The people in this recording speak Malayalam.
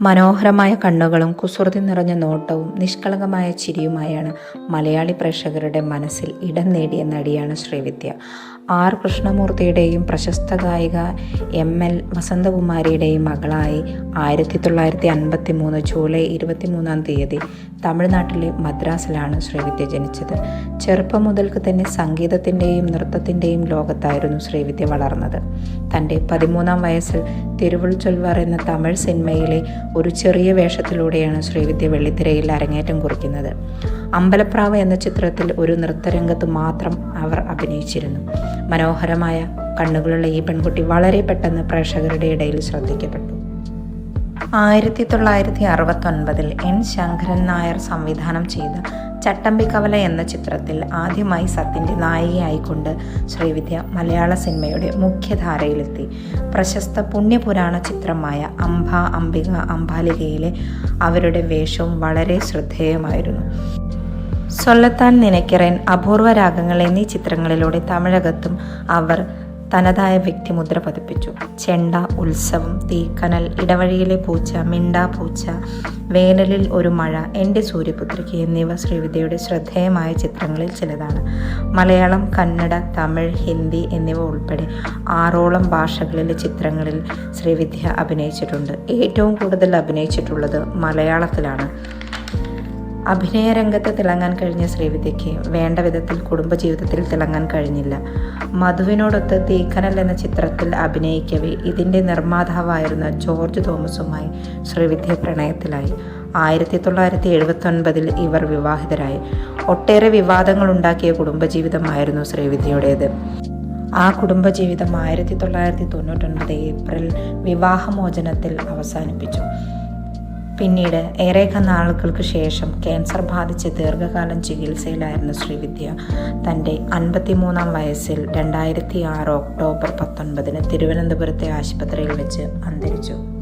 മനോഹരമായ കണ്ണുകളും കുസൃതി നിറഞ്ഞ നോട്ടവും നിഷ്കളങ്കമായ ചിരിയുമായാണ് മലയാളി പ്രേക്ഷകരുടെ മനസ്സിൽ ഇടം നേടിയ നടിയാണ് ശ്രീവിദ്യ. ആർ. കൃഷ്ണമൂർത്തിയുടെയും പ്രശസ്ത ഗായിക എം. എൽ. വസന്തകുമാരിയുടെയും മകളായി ആയിരത്തി തൊള്ളായിരത്തി അൻപത്തി മൂന്ന് ജൂലൈ ഇരുപത്തിമൂന്നാം തീയതി തമിഴ്നാട്ടിലെ മദ്രാസിലാണ് ശ്രീവിദ്യ ജനിച്ചത്. ചെറുപ്പം മുതൽക്ക് തന്നെ സംഗീതത്തിന്റെയും നൃത്തത്തിന്റെയും ലോകത്തായിരുന്നു ശ്രീവിദ്യ വളർന്നത്. തന്റെ പതിമൂന്നാം വയസ്സിൽ തിരുവുൾ ചൊൽവാർ എന്ന തമിഴ് സിനിമയിലെ ഒരു ചെറിയ വേഷത്തിലൂടെയാണ് ശ്രീവിദ്യ വെള്ളിത്തിരയിൽ അരങ്ങേറ്റം കുറിക്കുന്നത്. അമ്പലപ്രാവ് എന്ന ചിത്രത്തിൽ ഒരു നൃത്തരംഗത്ത് മാത്രം അവർ അഭിനയിച്ചിരുന്നു. മനോഹരമായ കണ്ണുകളുള്ള ഈ പെൺകുട്ടി വളരെ പെട്ടെന്ന് പ്രേക്ഷകരുടെ ഇടയിൽ ശ്രദ്ധിക്കപ്പെട്ടു. ആയിരത്തി തൊള്ളായിരത്തി അറുപത്തൊൻപതിൽ എൻ. ശങ്കരൻ നായർ സംവിധാനം ചെയ്ത ചട്ടമ്പി കവല എന്ന ചിത്രത്തിൽ ആദ്യമായി സത്യന്റെ നായികയായിക്കൊണ്ട് ശ്രീവിദ്യ മലയാള സിനിമയുടെ മുഖ്യധാരയിലെത്തി. പ്രശസ്ത പുണ്യപുരാണ ചിത്രമായ അംബ അംബിക അംബാലികയിലെ അവരുടെ വേഷവും വളരെ ശ്രദ്ധേയമായിരുന്നു. സൊല്ലത്താൻ നിനക്കിറൻ അപൂർവ രാഗങ്ങൾ എന്നീ ചിത്രങ്ങളിലൂടെ തമിഴകത്തും അവർ തനതായ വ്യക്തിമുദ്ര പതിപ്പിച്ചു. ചെണ്ട ഉത്സവം തീക്കനൽ ഇടവഴിയിലെ പൂച്ച മിണ്ടാ പൂച്ച വേനലിൽ ഒരു മഴ എന്റെ സൂര്യപുത്രിക്ക് എന്നിവ ശ്രീവിദ്യയുടെ ശ്രദ്ധേയമായ ചിത്രങ്ങളിൽ ചിലതാണ്. മലയാളം കന്നഡ തമിഴ് ഹിന്ദി എന്നിവ ഉൾപ്പെടെ ആറോളം ഭാഷകളിലെ ചിത്രങ്ങളിൽ ശ്രീവിദ്യ അഭിനയിച്ചിട്ടുണ്ട്. ഏറ്റവും കൂടുതൽ അഭിനയിച്ചിട്ടുള്ളത് മലയാളത്തിലാണ്. അഭിനയ രംഗത്ത് തിളങ്ങാൻ കഴിഞ്ഞ ശ്രീവിദ്യയ്ക്ക് വേണ്ട വിധത്തിൽ കുടുംബജീവിതത്തിൽ തിളങ്ങാൻ കഴിഞ്ഞില്ല. മധുവിനോടൊത്ത് തീക്കനൽ എന്ന ചിത്രത്തിൽ അഭിനയിക്കവേ ഇതിന്റെ നിർമ്മാതാവായിരുന്ന ജോർജ് തോമസുമായി ശ്രീവിദ്യ പ്രണയത്തിലായി. ആയിരത്തി തൊള്ളായിരത്തി എഴുപത്തൊൻപതിൽ ഇവർ വിവാഹിതരായി. ഒട്ടേറെ വിവാദങ്ങളുണ്ടാക്കിയ കുടുംബജീവിതമായിരുന്നു ശ്രീവിദ്യയുടേത്. ആ കുടുംബജീവിതം ആയിരത്തി തൊള്ളായിരത്തി തൊണ്ണൂറ്റൊൻപത് ഏപ്രിൽ വിവാഹമോചനത്തിൽ അവസാനിപ്പിച്ചു. പിന്നീട് ഏറെ നാളുകൾക്ക് ശേഷം ക്യാൻസർ ബാധിച്ച് ദീർഘകാലം ചികിത്സയിലായിരുന്ന ശ്രീവിദ്യ തന്റെ അൻപത്തിമൂന്നാം വയസ്സിൽ രണ്ടായിരത്തി ആറ് ഒക്ടോബർ പത്തൊൻപതിന് തിരുവനന്തപുരത്തെ ആശുപത്രിയിൽ വെച്ച് അന്തരിച്ചു.